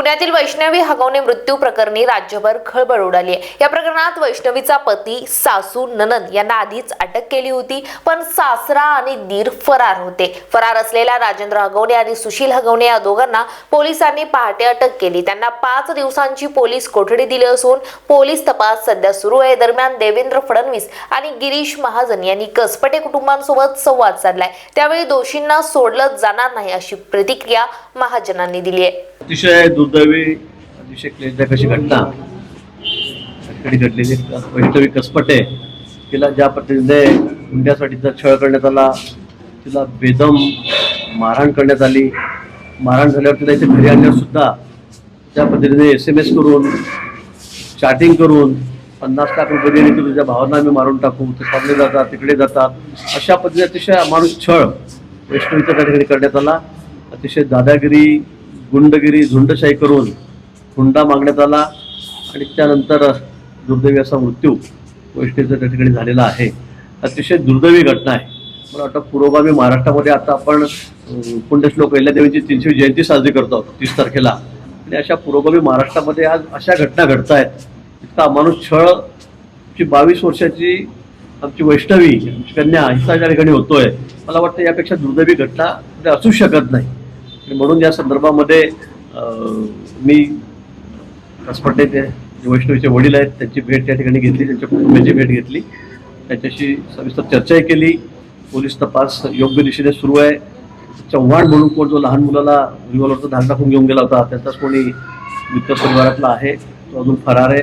पुण्यातील वैष्णवी हगवणे मृत्यू प्रकरणी राज्यभर खळबळ उडाली आहे. या प्रकरणात वैष्णवीचा पती सासू ननद यांना आधीच अटक केली होती पण सासरा आणि दीर फरार होते. फरार असलेल्या राजेंद्र हगवणे आणि सुशील हगवणे या दोघांना पोलिसांनी पहाटे अटक केली. त्यांना पाच दिवसांची पोलीस कोठडी दिली असून पोलीस तपास सध्या सुरू आहे. दरम्यान देवेंद्र फडणवीस आणि गिरीश महाजन यांनी कसपटे कुटुंबांसोबत संवाद साधलाय. त्यावेळी दोषींना सोडलं जाणार नाही अशी प्रतिक्रिया महाजनांनी दिली आहे. अतिशय दुर्दैवी अतिशय क्लेशदायक अशी घटना. ठिकाणी घडलेली वैष्णवी कसपटे तिला ज्या पद्धतीने हुंड्यासाठीचा छळ करण्यात आला तिला बेदम मारहाण करण्यात आली. मारहाण झाल्यावर तिला इथे घरी आणल्यावर सुद्धा त्या पद्धतीने एस एम एस करून चॅटिंग करून पन्नास लाख रुपये देणे की तुझ्या भावांना आम्ही मारून टाकू ते चालले जातात तिकडे जातात. अशा पद्धतीने अतिशय माणूस छळ वैष्णवीच्या त्या ठिकाणी करण्यात आला. अतिशय दादागिरी गुंडगिरी झुंडशाही करून हुंडा मागण्यात आला आणि त्यानंतर दुर्दैवी असा मृत्यू गोष्टीचा त्या ठिकाणी झालेला आहे. अतिशय दुर्दैवी घटना आहे. मला वाटतं पुरोगामी महाराष्ट्रामध्ये आता आपण पुण्यश्लोक अहिल्यादेवीची तीनशे जयंती साजरी करतो आहोत तीस तारखेला. आणि अशा पुरोगामी महाराष्ट्रामध्ये आज अशा घटना घडत आहेत. इतका अमानुष छळ ची बावीस वर्षाची आमची वैष्णवी आमची कन्या हिचा त्या ठिकाणी होतोय. मला वाटतं यापेक्षा दुर्दैवी घटना कुठे असूच शकत नाही. म्हणून या संदर्भामध्ये मी कसपटे ते जे वैष्णवीचे वडील आहेत त्यांची भेट त्या ठिकाणी घेतली त्यांच्या कुटुंबाची भेट घेतली. त्यांच्याशी सविस्तर चर्चाही केली. पोलीस तपास योग्य दिशेने सुरू आहे. चव्हाण म्हणून कोण जो लहान मुलाला रिव्हॉल्वरचा धाक टाकून घेऊन गेला होता त्याचाच कोणी मित्र परिवारातला आहे तो अजून फरार आहे.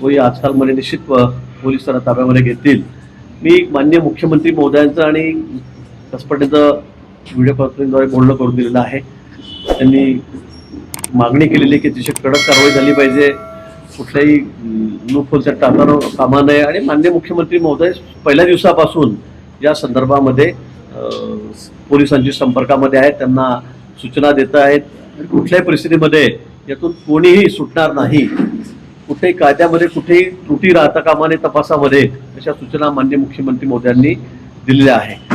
तोही आजकालमध्ये निश्चित पोलीस त्याला ताब्यामध्ये घेतील. मी मान्य मुख्यमंत्री महोदयांचं आणि कसपटेचं व्हिडिओ कॉन्फरन्सद्वारे बोलणं करून दिलेलं आहे. त्यांनी मागणी केलेली आहे की अतिशय कडक कारवाई झाली पाहिजे. कुठल्याही लूपहोलच्या टाकणं कामा नये आणि मान्य मुख्यमंत्री महोदय पहिल्या दिवसापासून या संदर्भामध्ये अं, पोलिसांची संपर्कामध्ये आहेत. त्यांना सूचना देत आहेत. कुठल्याही परिस्थितीमध्ये यातून कोणीही सुटणार नाही. कुठेही कायद्यामध्ये कुठेही त्रुटी राहता कामाने तपासामध्ये अशा सूचना मान्य मुख्यमंत्री महोदयांनी दिलेल्या आहे